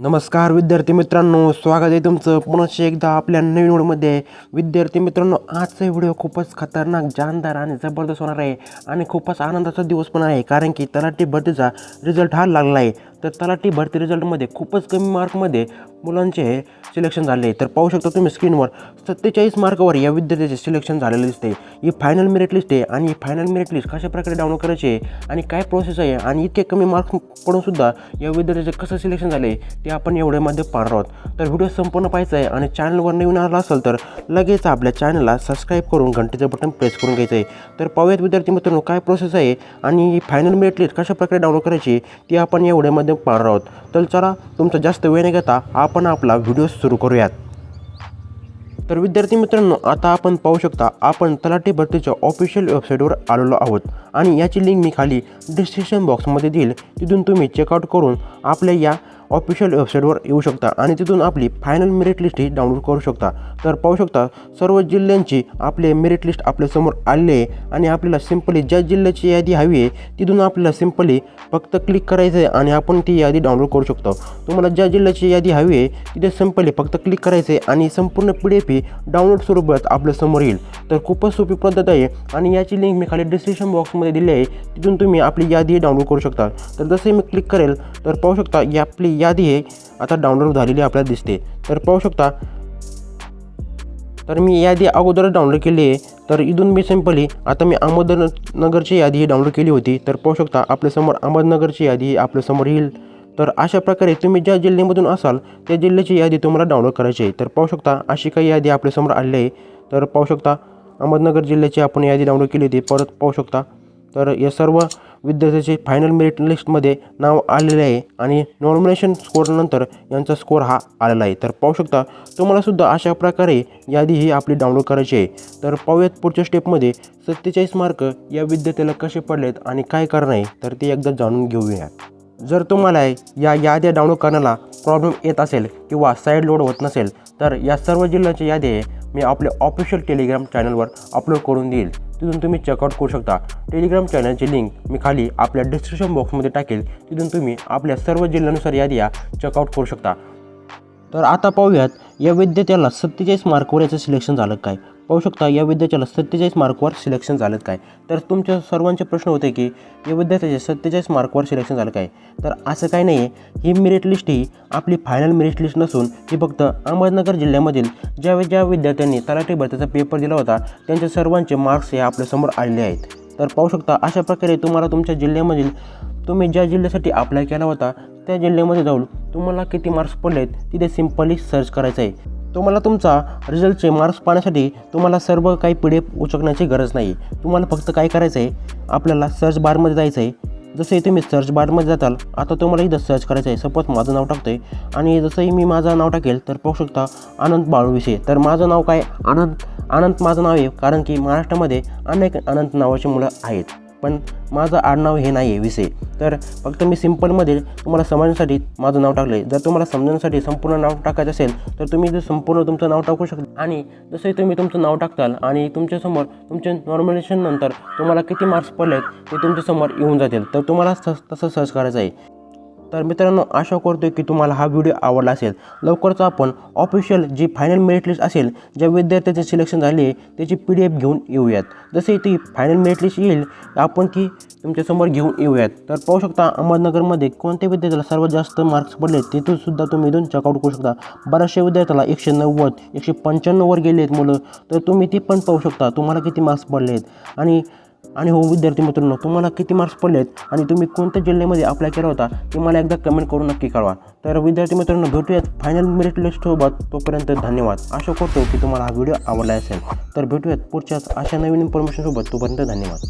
नमस्कार विद्यार्थी मित्रांनो स्वागत आहे तुमचं पुन्हा एकदा आपल्या नवीन व्हिडिओमध्ये. विद्यार्थी मित्रांनो आजचा व्हिडिओ खूपच खतरनाक जानदार आणि जबरदस्त होणार आहे आणि खूपच आनंदाचा दिवस पण आहे कारण की तलाठी भरतीचा रिझल्ट हा लागला आहे. तर तलाठी भरती रिझल्टमध्ये खूपच कमी मार्कमध्ये मुलांचे सिलेक्शन झाले तर पाहू शकता तुम्ही स्क्रीनवर सत्तेचाळीस मार्कवर या विद्यार्थ्याचे सिलेक्शन झालेलं दिसते ही फायनल मेरिट लिस्ट आहे आणि ही फायनल मेरिट लिस्ट कशा प्रकारे डाउनलोड करायची आहे आणि काय प्रोसेस आहे आणि इतके कमी मार्क्स पडूनसुद्धा या विद्यार्थ्याचे कसं सिलेक्शन झाले ते आपण एवढ्यामध्ये पाहणार आहोत. तर व्हिडिओ संपूर्ण पाहायचा आहे आणि चॅनलवर नवीन आला असेल तर लगेच आपल्या चॅनलला सबस्क्राईब करून घंटेचं बटन प्रेस करून घ्यायचं आहे. तर पाहूयात विद्यार्थी मित्रांनो काय प्रोसेस आहे आणि ही फायनल मेरिट लिस्ट कशा प्रकारे डाउनलोड करायची ती आपण एवढ्यामध्ये व्हिडिओमध्ये पाहणार आहोत. तर चला तुमचा जास्त वेळ न घेता आपण आपला व्हिडिओ सुरू करूयात. तर विद्यार्थी मित्रांनो आता आपण पाहू शकता आपण तलाठी भरतीच्या ऑफिशियल वेबसाईटवर आलेलो आहोत. आणि याची लिंक मी खाली डिस्क्रिप्शन बॉक्समध्ये देईल. तिथून तुम्ही चेकआउट करून आपल्या या ऑफिशियल वेबसाईटवर येऊ शकता आणि तिथून आपली फायनल मेरिट लिस्टही डाउनलोड करू शकता. तर पाहू शकता सर्व जिल्ह्यांची आपले मेरिट लिस्ट आपल्यासमोर आले आहे आणि आपल्याला सिम्पली ज्या जिल्ह्याची यादी हवी आहे तिथून आपल्याला सिम्पली फक्त क्लिक करायचं आहे आणि आपण ती यादी डाउनलोड करू शकतो. तुम्हाला ज्या जिल्ह्याची यादी हवी आहे तिथे सिम्पली फक्त क्लिक करायचं आहे आणि संपूर्ण पी डी एफ ही डाउनलोड स्वरूपात आपल्यासमोर येईल. तर खूपच सोपी पद्धत आहे आणि याची लिंक मी खाली डिस्क्रिप्शन बॉक्समध्ये दिली आहे. तिथून तुम्ही आपली यादी डाउनलोड करू शकता. तर जसे मी क्लिक करेल तर पाहू शकता ही आपली यादी हे आता डाउनलोड झालेली आपल्याला दिसते. तर पाहू शकता तर मी यादी अगोदरच डाउनलोड केली आहे. तर इथून मी सिम्पली आता मी अहमदनगरची यादी डाउनलोड केली होती. तर पाहू शकता आपल्यासमोर अहमदनगरची यादी आपल्यासमोर येईल. तर अशा प्रकारे तुम्ही ज्या जिल्ह्यामधून असाल त्या जिल्ह्याची यादी तुम्हाला डाउनलोड करायची आहे. तर पाहू शकता अशी काही यादी आपल्यासमोर आली आहे. तर पाहू शकता अहमदनगर जिल्ह्याची आपण यादी डाउनलोड केली होती. परत पाहू शकता तर या सर्व विद्यार्थ्याचे फायनल मेरिट लिस्टमध्ये नाव आलेले आहे आणि नॉमिनेशन स्कोरनंतर यांचा स्कोर हा आलेला आहे. तर पाहू शकता तुम्हालासुद्धा अशा प्रकारे यादी ही आपली डाउनलोड करायची आहे. तर पाहूयात पुढच्या स्टेपमध्ये सत्तेचाळीस मार्क या विद्यार्थ्याला कसे पडलेत आणि काय करणं आहे तर ते एकदा जाणून घेऊया जर तुम्हाला या याद्या डाउनलोड करण्याला प्रॉब्लेम येत असेल किंवा साईड लोड होत नसेल तर या सर्व जिल्ह्याच्या यादी मी आपल्या ऑफिशियल टेलिग्राम चॅनलवर अपलोड करून देईल. तिथून तुम्ही चेकआउट करू शकता. टेलिग्राम चॅनलची लिंक मी खाली आपल्या डिस्क्रिप्शन बॉक्समध्ये टाकेल. तिथून तुम्ही आपल्या सर्व जिल्ह्यानुसार याद्या चेकआउट करू शकता. तर आता पाहूयात या विद्यार्थ्याला सत्तेचाळीस मार्कवर याचं सिलेक्शन झालं काय? पाहू शकता या विद्यार्थ्याला सत्तेचाळीस मार्कवर सिलेक्शन झालं काय? तर तुमच्या सर्वांचे प्रश्न होते की या विद्यार्थ्याचे सत्तेचाळीस मार्कवर सिलेक्शन झालं काय? तर असं काही नाही आहे ही मेरिट लिस्ट ही आपली फायनल मेरिट लिस्ट नसून ही फक्त अहमदनगर जिल्ह्यामधील ज्या ज्या विद्यार्थ्यांनी तलाठी भरतीचा पेपर दिला होता त्यांच्या सर्वांचे मार्क्स हे आपल्यासमोर आलेले आहेत. तर पाहू शकता अशा प्रकारे तुम्हाला तुमच्या जिल्ह्यामधील तुम्ही ज्या जिल्ह्यासाठी अप्लाय केला होता त्या जिल्ह्यामध्ये जाऊन तुम्हाला किती मार्क्स पडलेत तिथे सिम्पली सर्च करायचं आहे. तुम्हाला तुमचा रिझल्टचे मार्क्स पाहण्यासाठी तुम्हाला सर्व काही पी डी एफ उचकण्याची गरज नाही. तुम्हाला फक्त काय करायचं आहे आपल्याला सर्च बारमध्ये जायचं आहे जसे तुम्ही सर्च बारमध्ये जाताल आता तुम्हाला इथं सर्च करायचं आहे सपोज माझं नाव टाकतं आहे आणि जसंही मी माझं नाव टाकेल तर पाहू शकता आनंद बाळूविषयी तर माझं नाव काय? आनंद आनंद माझं नाव आहे. कारण की महाराष्ट्रामध्ये अनेक अनंत नावाची मुलं आहेत. पण माझं आडनाव हे नाही आहे विषय. तर फक्त मी सिम्पलमध्ये तुम्हाला समजण्यासाठी माझं नाव टाकलं आहे जर तुम्हाला समजण्यासाठी संपूर्ण नाव टाकायचं असेल तर तुम्ही जर संपूर्ण तुमचं नाव टाकू शकता. आणि जसंही तुम्ही तुमचं नाव टाकताल आणि तुमच्यासमोर तुमच्या नॉर्मलायझेशननंतर तुम्हाला किती मार्क्स पडले आहेत ते तुमच्यासमोर येऊन जातील. तर तुम्हाला तस- तसं सर्च करायचं आहे. तर मित्रांनो आशा करतो की तुम्हाला हा व्हिडिओ आवडला असेल. लवकरच आपण ऑफिशियल जी फायनल मेरिट लिस्ट असेल ज्या विद्यार्थ्याचे सिलेक्शन झाले आहे त्याची पी डी एफ घेऊन येऊयात. जसे ती फायनल मेरिट लिस्ट येईल आपण ती तुमच्यासमोर घेऊन येऊयात. तर पाहू शकता अहमदनगरमध्ये कोणत्या विद्यार्थ्याला सर्वात जास्त मार्क्स पडले तिथून सुद्धा तुम्ही इथून चेकआउट करू शकता. बऱ्याचशा विद्यार्थ्याला एकशे नव्वद एकशे पंच्याण्णववर गेले आहेत मुलं. तर तुम्ही ती पण पाहू शकता तुम्हाला किती मार्क्स पडले आहेत. आणि आणि हो विद्यार्थी मित्रांनो तुम्हाला किती मार्क्स पडलेत आणि तुम्ही कोणत्या जिल्ह्यामध्ये अप्लाय केला होता ते मला एकदा कमेंट करून नक्की कळवा. तर विद्यार्थी मित्रांनो भेटूयात फायनल मेरिट लिस्टसोबत तोपर्यंत धन्यवाद. आशा करतो की तुम्हाला हा व्हिडिओ आवडला असेल. तर भेटूयात पुढच्याच अशा नवीन इन्फॉर्मेशनसोबत तोपर्यंत धन्यवाद.